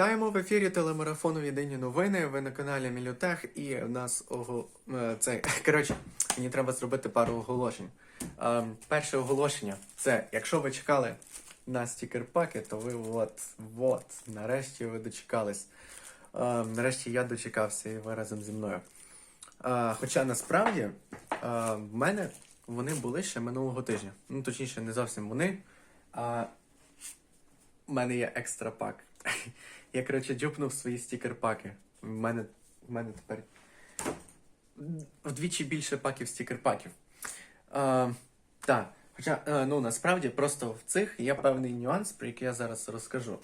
Вітаємо в ефірі телемарафону Єдині новини. Ви на каналі Мілютех, і в нас ого... е, цей коротше, мені треба зробити пару оголошень. Е, перше оголошення це якщо ви чекали на стікер-паки, то ви от, от, нарешті ви дочекались. Е, нарешті я дочекався і ви разом зі мною. Е, хоча насправді е, в мене вони були ще минулого тижня. Ну, точніше, не зовсім вони. А у мене є екстра пак. Я, коротше, дюпнув свої стікер-паки. У мене, в мене тепер вдвічі більше паків стікер-паків. А, так. Хоча, е, ну насправді просто в цих є певний нюанс, про який я зараз розкажу.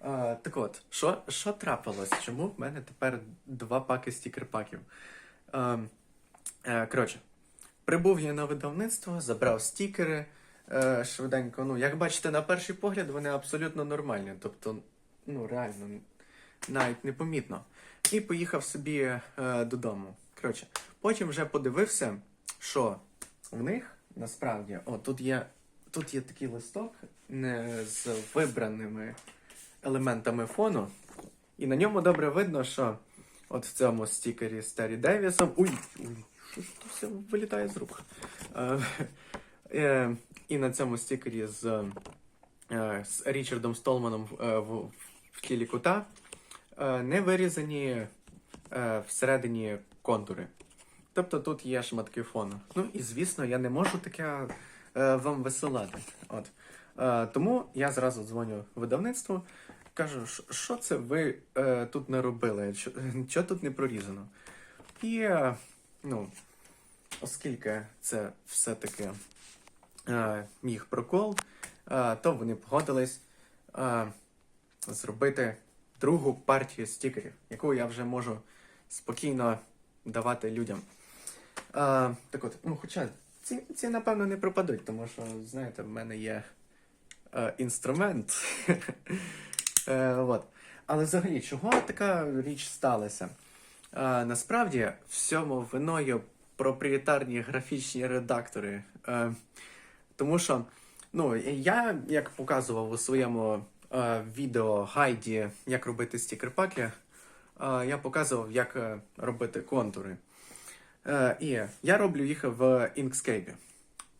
А, так от, що, що трапилось? Чому в мене тепер два паки стікер-паків? А, е, коротше, прибув я на видавництво, забрав стікери е, швиденько. Ну, як бачите, на перший погляд вони абсолютно нормальні. Тобто, ну реально, навіть непомітно. І поїхав собі е, додому. Коротше, потім вже подивився, що в них насправді, о, тут є, тут є такий листок не з вибраними елементами фону. І на ньому добре видно, що от в цьому стікері з Террі Девісом. Уй, уй, що ж все вилітає з рук. Е, е, і на цьому стікері з, е, з Річардом Столманом е, в, тілі кута е, не вирізані е, всередині контури. Тобто тут є шматки фону. Ну і звісно, я не можу таке е, вам висилати. От. Тому я зразу дзвоню видавництву, кажу, «Що- це ви тут не робили? Що, тут не прорізано? І ну, оскільки це все-таки їх прокол, то вони погодились зробити другу партію стікерів, яку я вже можу спокійно давати людям. Е, так от, ну, хоча ці, ці, напевно, не пропадуть, тому що, знаєте, в мене є е, інструмент. е, от. Але взагалі, чого така річ сталася? Е, насправді, всьому виною проприєтарні графічні редактори. Е, тому що, ну, я, як показував у своєму відео гайді, як робити стікер-паки, е, я показував, як е, робити контури. Е, і я роблю їх в Inkscape.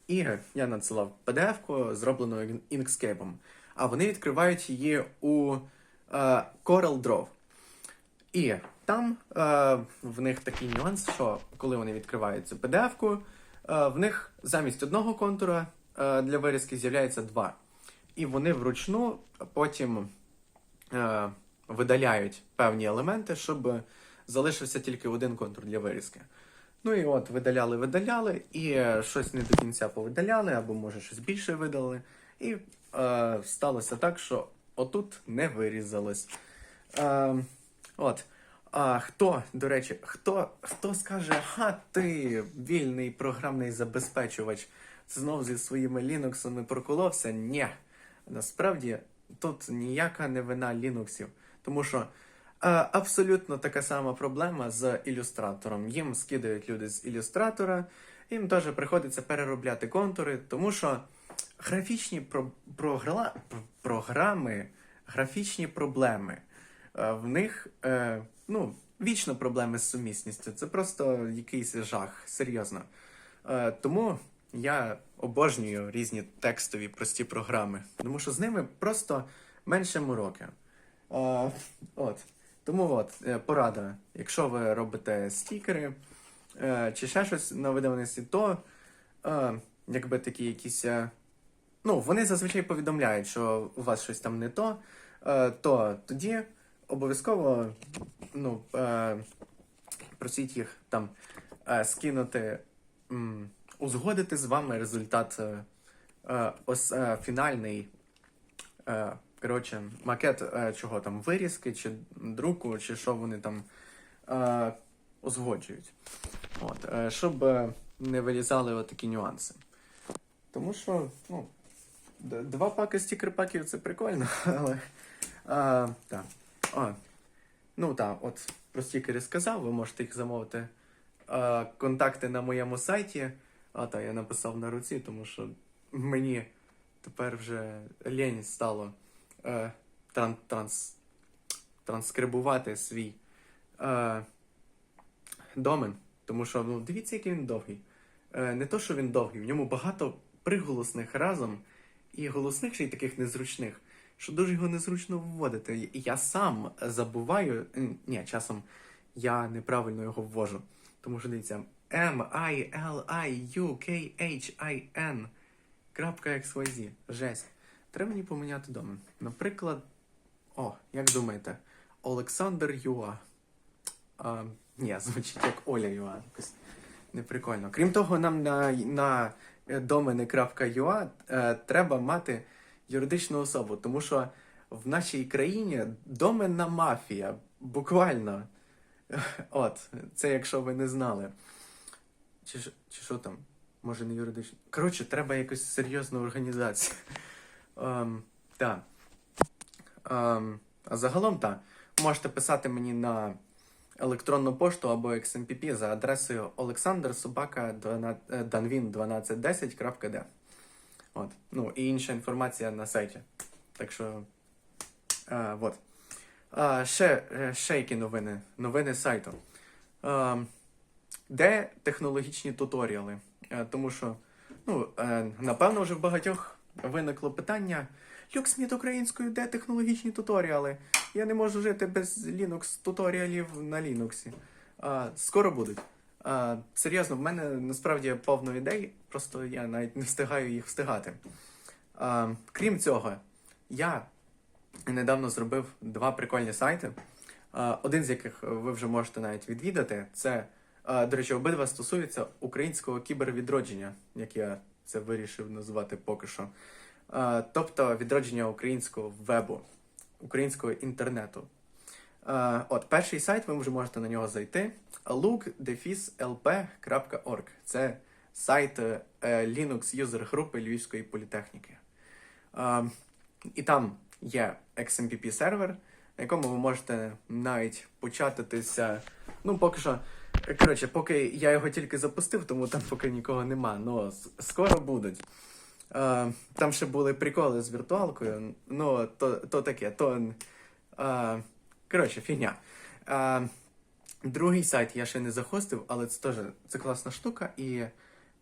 І я надсилав PDF-ку, зроблену Inkscape, а вони відкривають її у е, Draw. І там е, в них такий нюанс, що коли вони відкривають цю PDF-ку, е, в них замість одного контура е, для вирізки з'являється два. І вони вручну потім е, видаляють певні елементи, щоб залишився тільки один контур для вирізки. Ну і от видаляли, видаляли, і щось не до кінця повидаляли, або може щось більше видалили. І е, сталося так, що отут не вирізалось. Е, от. А хто, до речі, хто, хто скаже, ха, ти вільний програмний забезпечувач, знов зі своїми Linux проколовся? Ні. Насправді тут ніяка не вина Linux. Тому що е, абсолютно така сама проблема з ілюстратором. Їм скидають люди з ілюстратора, їм теж приходиться переробляти контури, тому що графічні про- програ- програми, графічні проблеми. Е, В них е, ну, вічно проблеми з сумісністю. Це просто якийсь жах, серйозно. Тому я обожнюю різні текстові прості програми, тому що з ними просто менше мороки. Е, От. Тому от, е, порада, якщо ви робите стікери е, чи ще щось на видавництві, то е, якби такі якісь. е, Ну, вони зазвичай повідомляють, що у вас щось там не то, е, то тоді обов'язково ну, е, просіть їх там е, скинути, м, узгодити з вами результат е, е, ос, е, фінальний. Е, коротше, макет е, чого там, вирізки, чи друку, чи що вони там е, узгоджують. От, е, щоб е, не вилізали отакі нюанси. Тому що, ну, два паки стікер-паків це прикольно, але. А, так. А, ну так, от про стікери сказав, ви можете їх замовити. А, контакти на моєму сайті. А, та я написав на руці, тому що мені тепер вже лінь стало е, тран, транс, транскрибувати свій е, домен, тому що ну, дивіться, який він довгий. Е, не то, що він довгий, в ньому багато приголосних разом і голосних ще й таких незручних, що дуже його незручно вводити. Я сам забуваю, ні, часом я неправильно його ввожу. Тому що дивіться, M-I-L-I-U-K-H-I-N крапка XYZ. Жесть. Треба мені поміняти домен. Наприклад, о, як думаєте, Олександр Юа. А, ні, звучить як Оля Юа. Неприкольно. Крім того, нам на, на е, домени.ua е, треба мати юридичну особу, тому що в нашій країні доменна мафія. Буквально. От, це якщо ви не знали. Чи, чи що там? Може не юридично. Коротше, треба якусь серйозну організацію. Ем, так. Ем, а загалом так. Можете писати мені на електронну пошту або XMPP за адресою Олександр Собака Данвін 1210.d. От. Ну і інша інформація на сайті. Так що. А, вот. А, ще, е, ще які новини. Новини сайту. А, де технологічні туторіали? Е, Тому що, ну, е, напевно, вже в багатьох виникло питання. Люксміт українською, де технологічні туторіали? Я не можу жити без Linux туторіалів на Linux. Скоро будуть. Серйозно, в мене насправді повно ідей, просто я навіть не встигаю їх встигати. Крім цього, я недавно зробив два прикольні сайти. Один з яких ви вже можете навіть відвідати. Це, до речі, обидва стосуються українського кібервідродження, як я це вирішив назвати поки що. Тобто відродження українського вебу, українського інтернету. От, перший сайт, ви вже можете на нього зайти. look-lp.org. Це сайт е, Linux юзер групи Львівської політехніки. І там є XMPP сервер, на якому ви можете навіть початитися. Ну, поки що. Коротше, поки я його тільки запустив, тому там поки нікого нема. Ну, скоро будуть. Е, Там ще були приколи з віртуалкою. Ну, то, то таке, то. е, Коротше, фігня. Е, Другий сайт я ще не захостив, але це теж це класна штука, і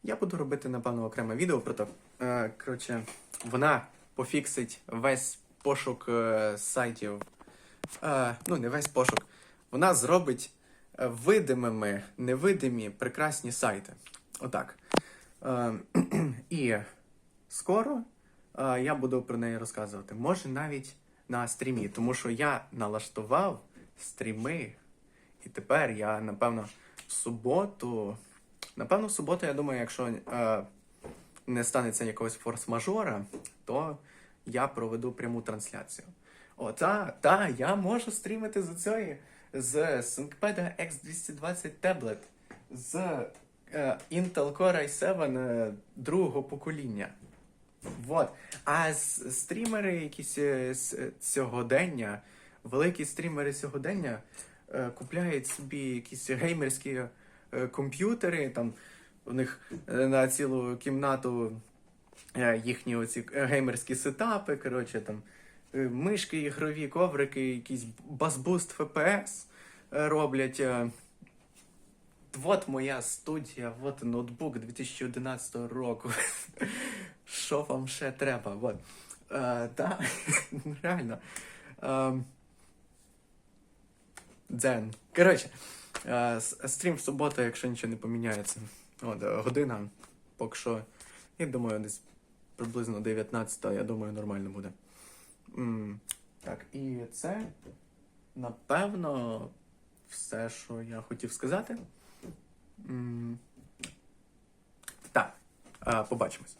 я буду робити, напевно, окреме відео про то. Е, Коротше, вона пофіксить весь пошук е, сайтів. Е, ну, не весь пошук. Вона зробить видимими невидимі прекрасні сайти. Отак. Е, і скоро е, я буду про неї розказувати. Може навіть на стрімі, тому що я налаштував стріми, і тепер я, напевно, в суботу. Напевно, в суботу, я думаю, якщо е, не станеться якогось форс-мажора, то я проведу пряму трансляцію. О, та, та, я можу стрімити з цієї з ThinkPad X220 Tablet з е, Intel Core i7 е, другого покоління. Вот. А стрімери якісь е, сьогодення, великі стрімери сьогодення купляють собі якісь геймерські комп'ютери, там у них на цілу кімнату їхні оці геймерські сетапи, коротше, там мишки, ігрові коврики, якийсь басбуст FPS е, роблять. е. Вот моя студія, вот ноутбук 2011 року. Що вам ще треба? Вот. Е, та, реально. Ем, Дзен. Коротше, е, стрім в суботу, якщо нічого не поміняється. От, е, година. Поки що, я думаю, десь приблизно 19, я думаю, нормально буде. Так, і це, напевно, все, що я хотів сказати. Так, побачимось.